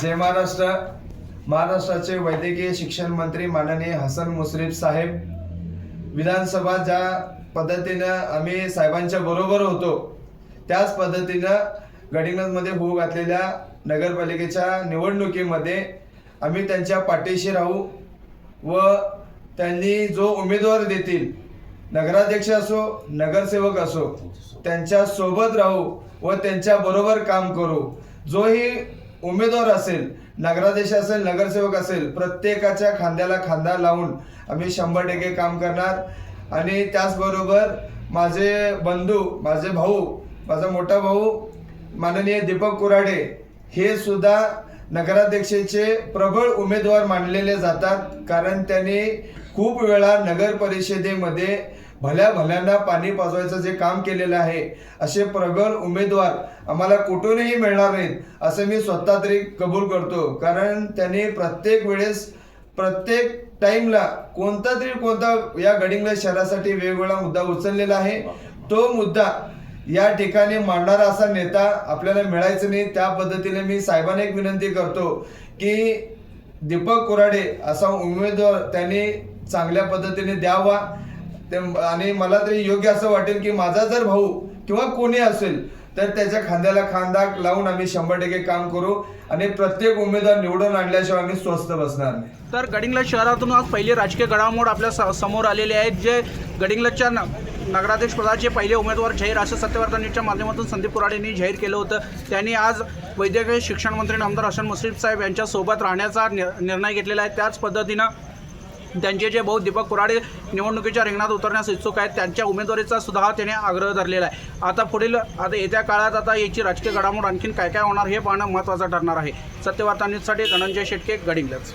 जय महाराष्ट्र. महाराष्ट्राचे वैद्यकीय शिक्षण मंत्री माननीय हसन मुश्रीफ साहेब. विधानसभा ज्या पद्धतीनं आम्ही साहेबांच्या बरोबर होतो त्याच पद्धतीनं गडिंगजमध्ये होऊ घातलेल्या नगरपालिकेच्या निवडणुकीमध्ये आम्ही त्यांच्या पाठीशी राहू व त्यांनी जो उमेदवार देतील नगराध्यक्ष असो नगरसेवक असो त्यांच्यासोबत राहू व त्यांच्या बरोबर काम करू. जोही उमेदवार असेल नगराध्यक्ष असेल नगरसेवक असेल प्रत्येकाच्या खांद्याला खांदा लावून आम्ही शंभर टक्के काम करणार. आणि त्याचबरोबर माझे बंधू माझे भाऊ माझा मोठा भाऊ माननीय दीपक कुराडे हे सुद्धा नगराध्यक्षेचे प्रबळ उमेदवार मानलेले जातात. कारण त्यांनी खूप वेळा नगर परिषदेमध्ये भल्या भल्यांना पाणी पाजवायचं जे काम केलेलं आहे असे प्रबळ उमेदवार आम्हाला कुठूनही मिळणार नाहीत असं मी स्वतः तरी कबूल करतो. कारण त्यांनी प्रत्येक वेळेस प्रत्येक टाईमला कोणता तरी कोणता या गडिंगला शहरासाठी वेगवेगळा मुद्दा उचललेला आहे. तो मुद्दा या ठिकाणी मांडणारा असा नेता आपल्याला मिळायचं नाही त्या पद्धतीने मी साहेबांना एक विनंती करतो की दीपक कुराडे असा उमेदवार त्यांनी चांगल्या पद्धतीने द्यावा. ते आणि मला तरी योग्य असं वाटेल की माझा जर भाऊ किंवा कोणी असेल तर त्याच्या खांद्याला खांदा लावून आम्ही शंभर टक्के काम करू आणि प्रत्येक उमेदवार निवडून आणल्याशिवाय आम्ही स्वस्त बसणार नाही. तर गडिंग्लज शहरातून आज पहिले राजकीय घडामोड आपल्या स- समोर आलेले आहेत जे गडिंग्लजच्या न नगराध्यक्ष पदाचे पहिले उमेदवार जाहीर असं सत्यवर्तनीच्या माध्यमातून संदीप कुराड यांनी जाहीर केलं होतं. त्यांनी आज वैद्यकीय शिक्षण मंत्री आमदार हसन मुश्रीफ साहेब यांच्यासोबत राहण्याचा निर्णय घेतलेला आहे. त्याच पद्धतीनं त्यांचे जे भाऊ दीपक कुराडे निवडणुकीच्या रिंगणात उतरण्यास इच्छुक आहेत त्यांच्या उमेदवारीचा सुद्धा हा त्याने आग्रह धरलेला आहे. आता पुढील आता येत्या काळात आता याची राजकीय घडामोड आणखीन काय काय होणार हे पाहणं महत्त्वाचं ठरणार आहे. सत्यवार्ता न्यूजसाठी धनंजय शेटके गडिंग्लज.